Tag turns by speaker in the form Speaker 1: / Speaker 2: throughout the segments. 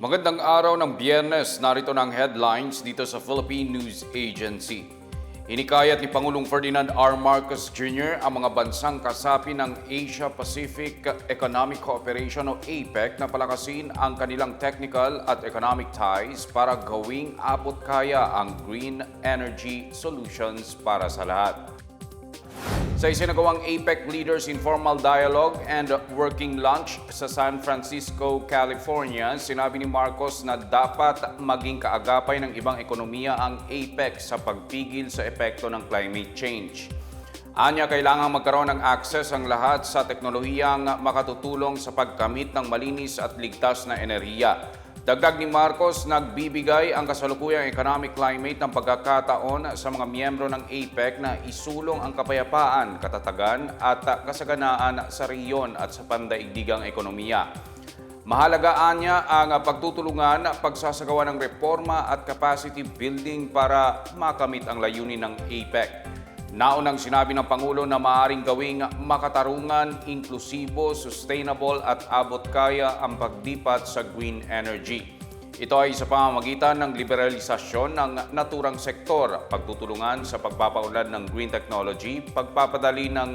Speaker 1: Magandang araw ng biyernes, narito ng headlines dito sa Philippine News Agency. Inikayat ni Pangulong Ferdinand R. Marcos Jr. ang mga bansang kasapi ng Asia-Pacific Economic Cooperation o APEC na palakasin ang kanilang technical at economic ties para gawing abot kaya ang green energy solutions para sa lahat. Sa isinagawang APEC Leaders Informal Dialogue and Working Lunch sa San Francisco, California, sinabi ni Marcos na dapat maging kaagapay ng ibang ekonomiya ang APEC sa pagpigil sa epekto ng climate change. Anya, kailangan magkaroon ng access ang lahat sa teknolohiyang makatutulong sa pagkamit ng malinis at ligtas na enerhiya. Dagdag ni Marcos, nagbibigay ang kasalukuyang economic climate ng pagkakataon sa mga miyembro ng APEC na isulong ang kapayapaan, katatagan at kasaganaan sa riyon at sa pandaigdigang ekonomiya. Mahalagaan niya ang pagtutulungan, pagsasagawa ng reforma at capacity building para makamit ang layunin ng APEC. Naunang sinabi ng Pangulo na maaaring gawing makatarungan, inklusibo, sustainable at abot kaya ang pagdipat sa green energy. Ito ay sa pamamagitan ng liberalisasyon ng naturang sektor, pagtutulungan sa pagpapaunlad ng green technology, pagpapadali ng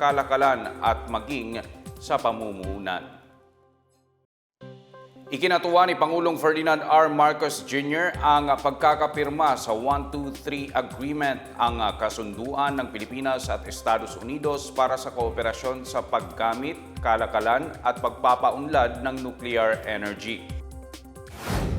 Speaker 1: kalakalan at maging sa pamumuhunan. Ikinatuwa ni Pangulong Ferdinand R. Marcos Jr. ang pagkakapirma sa 123 Agreement ang kasunduan ng Pilipinas at Estados Unidos para sa kooperasyon sa paggamit, kalakalan at pagpapaunlad ng nuclear energy.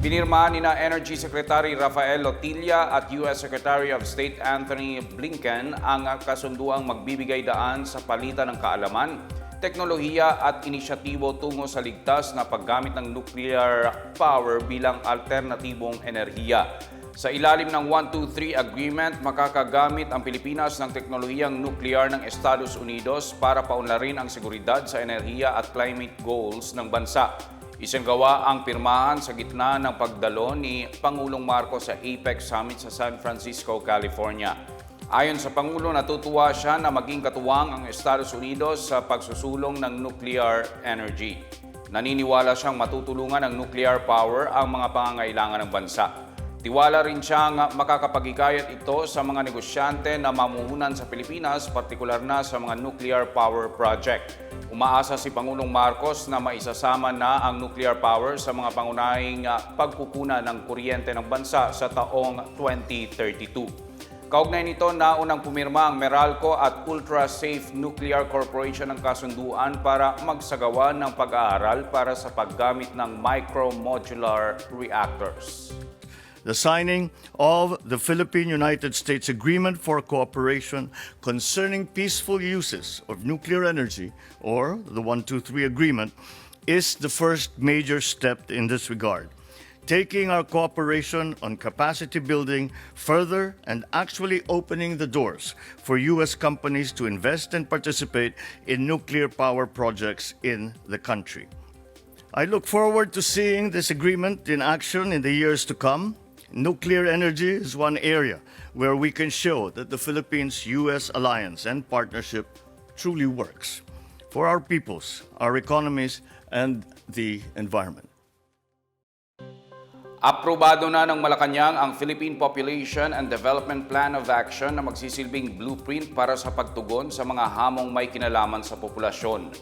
Speaker 1: Pinirma ni na Energy Secretary Rafael Lotilla at U.S. Secretary of State Anthony Blinken ang kasunduang magbibigay daan sa palitan ng kaalaman, teknolohiya at inisyatibo tungo sa ligtas na paggamit ng nuclear power bilang alternatibong enerhiya. Sa ilalim ng 123 Agreement, makakagamit ang Pilipinas ng teknolohiyang nuklear ng Estados Unidos para paunlarin ang seguridad sa enerhiya at climate goals ng bansa. Isanggawa ang pirmahan sa gitna ng pagdalo ni Pangulong Marcos sa APEC Summit sa San Francisco, California. Ayon sa Pangulo, natutuwa siya na maging katuwang ang Estados Unidos sa pagsusulong ng nuclear energy. Naniniwala siyang matutulungan ng nuclear power ang mga pangangailangan ng bansa. Tiwala rin siyang makakapagikayat ito sa mga negosyante na mamuhunan sa Pilipinas, partikular na sa mga nuclear power project. Umaasa si Pangulong Marcos na maisasama na ang nuclear power sa mga pangunahing ah, pagkukuna ng kuryente ng bansa sa taong 2032. Kaugnay nito, naunang pumirma ang Meralco at Ultra Safe Nuclear Corporation ng kasunduan para magsagawa ng pag-aaral para sa paggamit ng micro-modular reactors.
Speaker 2: the signing of the Philippine United States Agreement for Cooperation concerning peaceful uses of nuclear energy, or the 123 Agreement, is the first major step in this regard, taking our cooperation on capacity building further and actually opening the doors for U.S. companies to invest and participate in nuclear power projects in the country. I look forward to seeing this agreement in action in the years to come. Nuclear energy is one area where we can show that the Philippines US alliance and partnership truly works for our peoples, our economies, and the environment.
Speaker 1: Aprobado na ng Malacanang ang Philippine Population and Development Plan of Action na magsisilbing blueprint para sa pagtugon sa mga hamong may kinalaman sa populasyon.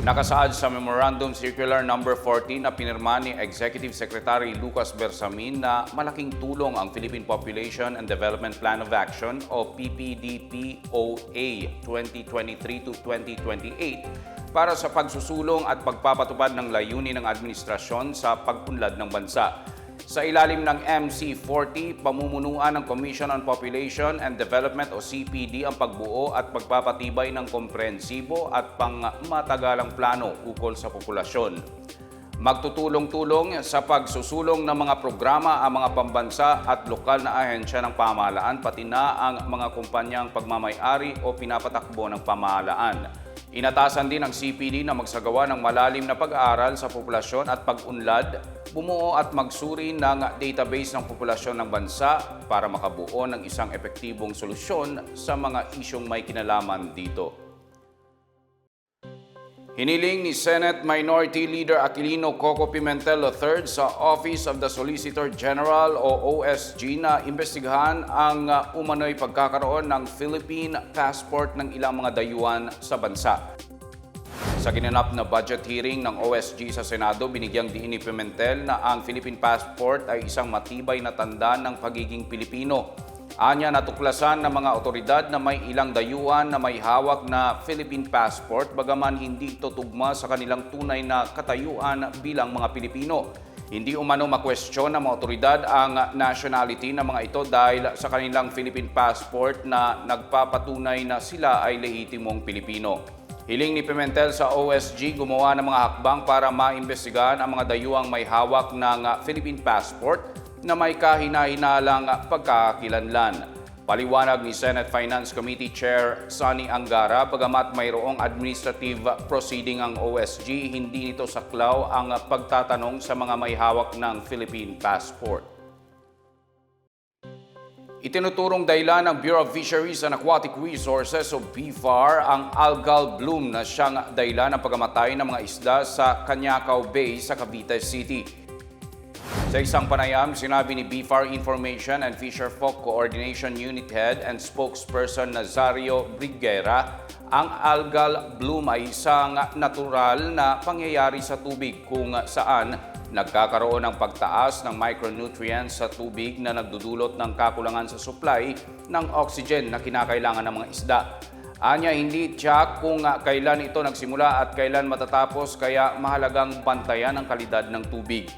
Speaker 1: Nakasaad sa Memorandum Circular No. 14 na pinirma ni Executive Secretary Lucas Bersamin na malaking tulong ang Philippine Population and Development Plan of Action o PPDPOA 2023 to 2028 para sa pagsusulong at pagpapatupad ng layunin ng administrasyon sa pagpunlad ng bansa. Sa ilalim ng MC40, pamumunuan ng Commission on Population and Development o CPD ang pagbuo at pagpapatibay ng komprehensibo at pangmatagalang plano ukol sa populasyon. Magtutulong-tulong sa pagsusulong ng mga programa ang mga pambansa at lokal na ahensya ng pamahalaan pati na ang mga kumpanyang pagmamayari o pinapatakbo ng pamahalaan. Inatasan din ng CPD na magsagawa ng malalim na pag-aaral sa populasyon at pag-unlad, bumuo at magsuri ng database ng populasyon ng bansa para makabuo ng isang epektibong solusyon sa mga isyong may kinalaman dito. Hiniling ni Senate Minority Leader Aquilino Coco Pimentel III sa Office of the Solicitor General o OSG na imbestigahan ang uh, umano'y pagkakaroon ng Philippine passport ng ilang mga dayuhan sa bansa. Sa ginanap na budget hearing ng OSG sa Senado, binigyang diin ni Pimentel na ang Philippine passport ay isang matibay na tanda ng pagiging Pilipino. Anya natuklasan ng mga otoridad na may ilang dayuhan na may hawak na Philippine passport bagaman hindi ito tugma sa kanilang tunay na katayuan bilang mga Pilipino. Hindi umano makwestiyon ng mga otoridad ang nationality ng mga ito dahil sa kanilang Philippine passport na nagpapatunay na sila ay lehitimong Pilipino. Hiling ni Pimentel sa OSG gumawa ng mga hakbang para maimbestigahan ang mga dayuhang may hawak ng Philippine passport na may kahina-hinalang pagkakakilanlan. Paliwanag ni Senate Finance Committee Chair Sonny Angara, bagamat mayroong administrative proceeding ang OSG, hindi nito saklaw ang pagtatanong sa mga may hawak ng Philippine passport. Itinuturong dahilan ng Bureau of Fisheries and Aquatic Resources o BFAR ang algal bloom na siyang dahilan ng pagamatay ng mga isda sa Canyacao Bay sa Cavite City. Sa isang panayam, sinabi ni BFAR Information and Fisher Folk Coordination Unit Head and Spokesperson Nazario Briguera, ang algal bloom ay isang natural na pangyayari sa tubig kung saan nagkakaroon ng pagtaas ng micronutrients sa tubig na nagdudulot ng kakulangan sa supply ng oxygen na kinakailangan ng mga isda. Anya, hindi tiyak kung kailan ito nagsimula at kailan matatapos kaya mahalagang bantayan ang kalidad ng tubig.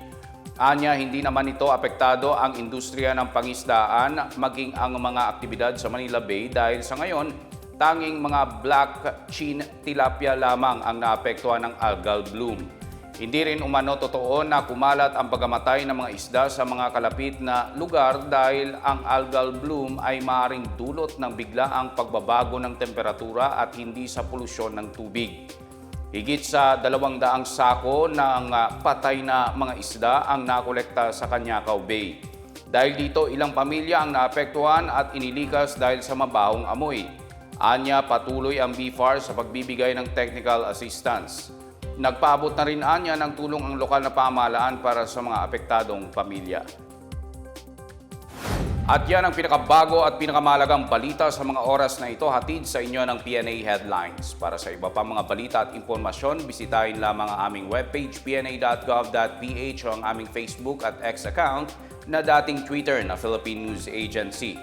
Speaker 1: Anya, hindi naman ito apektado ang industriya ng pangisdaan maging ang mga aktibidad sa Manila Bay dahil sa ngayon, tanging mga black chin tilapia lamang ang naapektuhan ng algal bloom. Hindi rin umano totoo na kumalat ang pagamatay ng mga isda sa mga kalapit na lugar dahil ang algal bloom ay maaaring dulot ng biglaang pagbabago ng temperatura at hindi sa polusyon ng tubig. Higit sa dalawang daang sako ng ah, patay na mga isda ang nakolekta sa Canyacao Bay. Dahil dito, ilang pamilya ang naapektuhan at inilikas dahil sa mabahong amoy. Anya, patuloy ang BFAR sa pagbibigay ng technical assistance. Nagpaabot na rin anya ng tulong ang lokal na pamahalaan para sa mga apektadong pamilya. At yan ang pinakabago at pinakamalagang balita sa mga oras na ito hatid sa inyo ng PNA Headlines. Para sa iba pang mga balita at impormasyon, bisitahin lamang ang aming webpage pna.gov.ph o ang aming Facebook at X account na dating Twitter na Philippine News Agency.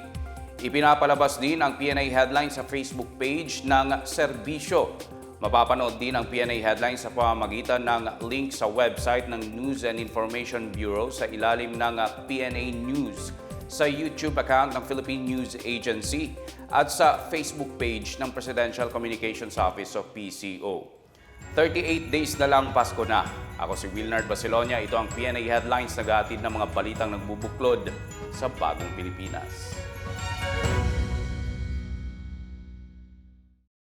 Speaker 1: Ipinapalabas din ang PNA Headlines sa Facebook page ng serbisyo. Mapapanood din ang PNA Headlines sa pamamagitan ng link sa website ng News and Information Bureau sa ilalim ng PNA News sa YouTube account ng Philippine News Agency at sa Facebook page ng Presidential Communications Office of PCO. 38 days na lang Pasko na. Ako si Wilnard Basilonia. Ito ang PNA Headlines na ng mga balitang nagbubuklod sa bagong Pilipinas.